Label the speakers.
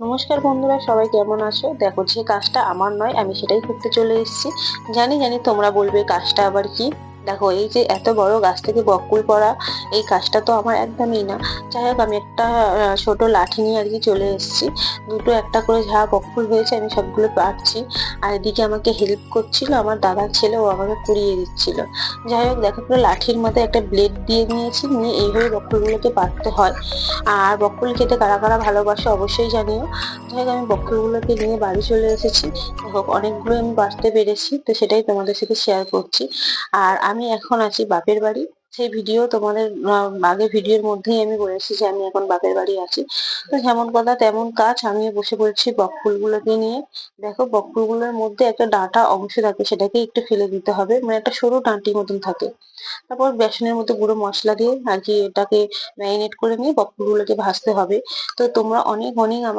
Speaker 1: নমস্কার বন্ধুরা, সবাই কেমন আছো? দেখো, যে কাজটা আমার নয়, আমি সেটাই করতে চলে এসেছি। জানি জানি তোমরা বলবে কাজটা আবার কি? দেখো, এই যে এত বড় গাছ থেকে বকুল পড়া এই কাজটা তো আমার একদমই না। যাই হোক, আমি একটা ছোট লাঠি নিয়ে আর কি চলে এসেছি। দুটো একটা করে যা বকফুল হয়েছে আমি সবগুলো পারছি আর এদিকে আমাকে হেল্প করছিল আমার দাদার ছেলে, ও আমাকে কুড়িয়ে দিচ্ছিল। যাই হোক, দেখো পুরো লাঠির মধ্যে একটা ব্লেড দিয়ে নিয়েছি, নিয়ে এইভাবে বকুলগুলোকে পারতে হয়। আর বকুল খেতে কারা কারা ভালোবাসে অবশ্যই জানিও। যাই হোক, আমি বকুলগুলোকে নিয়ে বাড়ি চলে এসেছি। হোক, অনেকগুলো আমি বাঁচতে পেরেছি, তো সেটাই তোমাদের সাথে শেয়ার করছি। আর আমি এখন আছি বাপের বাড়ি। সেই ভিডিও তোমাদের আগে ভিডিওর মধ্যেই আমি বলেছি যে আমি এখন বাপের বাড়ি আছি। তো যেমন কথা তেমন কাজ, আমি বসে পড়ছি বকফুলগুলোকে নিয়ে। দেখো বকফুলগুলোর মধ্যে একটা ডাঁটা অংশ থাকে সেটাকে একটু ফেলে দিতে হবে। মানে একটা সরু ডাঁটি মতন থাকে। তারপর বেসনের মধ্যে গুঁড়ো মশলা দিয়ে আর কি এটাকে ম্যারিনেট করে নিয়ে বকফুলগুলোকে ভাজতে হবে। তো তোমরা অনেক অনেক